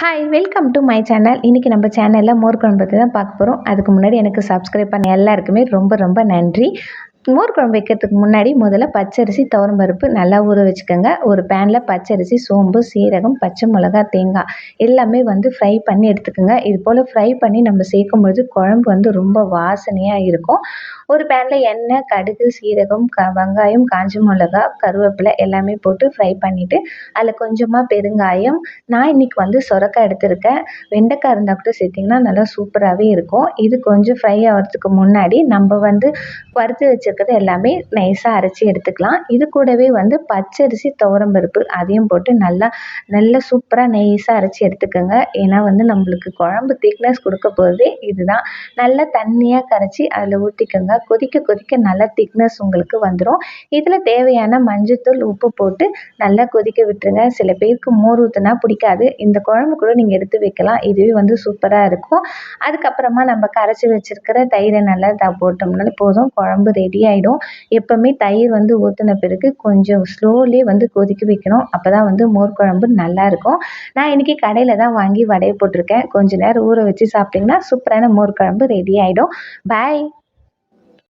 Hi welcome to my channel இன்றைக்கி நம்ம சேனலில் மோர் குழம்பு பற்றி தான் பார்க்க போகிறோம் அதுக்கு முன்னாடி எனக்கு சப்ஸ்கிரைப் பண்ண எல்லாருக்குமே ரொம்ப ரொம்ப நன்றி. மோர் குழம்பு வைக்கிறதுக்கு முன்னாடி முதல்ல பச்சரிசி துவரம்பருப்பு நல்லா ஊற வச்சுக்கோங்க. ஒரு பேனில் பச்சரிசி சோம்பு சீரகம் பச்சை மிளகா தேங்காய் எல்லாமே வந்து ஃப்ரை பண்ணி எடுத்துக்கோங்க. இது போல் ஃப்ரை பண்ணி நம்ம சேர்க்கும் பொழுது குழம்பு வந்து ரொம்ப வாசனையாக இருக்கும். ஒரு பேனில் எண்ணெய் கடுகு சீரகம் க வெங்காயம் காஞ்ச மிளகா கருவேப்பிலை எல்லாமே போட்டு ஃப்ரை பண்ணிவிட்டு அதில் கொஞ்சமாக பெருங்காயம். நான் இன்றைக்கி வந்து சொரக்காய் எடுத்திருக்கேன். வெண்டைக்காய் இருந்தால் கூட சேர்த்திங்கன்னா நல்லா சூப்பராகவே இருக்கும். இது கொஞ்சம் ஃப்ரை ஆகிறதுக்கு முன்னாடி நம்ம வந்து வறுத்து வச்சுருக்கிறது எல்லாமே நைஸாக அரைச்சி எடுத்துக்கலாம். இது கூடவே வந்து பச்சரிசி துவரம்பருப்பு அதையும் போட்டு நல்லா நல்லா சூப்பராக நைஸாக அரைச்சி எடுத்துக்கோங்க. ஏன்னா வந்து நம்மளுக்கு குழம்பு திக்னஸ் கொடுக்க போகிறதே இதுதான். நல்லா தண்ணியாக கரைச்சி அதில் ஊற்றிக்கோங்க கொதிக்க கொதிக்க நல்லா திக்னஸ் உங்களுக்கு வந்துடும் இதில் தேவையான மஞ்சத்தூள் உப்பு போட்டு நல்லா கொதிக்க விட்டுருங்க. சில பேருக்கு மோர் ஊற்றுனா பிடிக்காது. இந்த குழம்பு கூட நீங்கள் எடுத்து வைக்கலாம். இதுவே வந்து சூப்பராக இருக்கும். அதுக்கப்புறமா நம்ம கரைச்சி வச்சுருக்கிற தயிரை நல்லா த போட்டோம்னாலே போதும். குழம்பு ரெடி ஆகிடும் எப்போவுமே தயிர் வந்து ஊற்றின பிறகு கொஞ்சம் ஸ்லோலி வந்து கொதிக்க வைக்கணும். அப்போ தான் வந்து மோர் குழம்பு நல்லாயிருக்கும் நான் இன்றைக்கி கடையில் தான் வாங்கி வடையை போட்டிருக்கேன். கொஞ்சம் நேரம் ஊற வச்சு சாப்பிட்டிங்கன்னா சூப்பரான மோர் குழம்பு ரெடி ஆகிடும் பாய்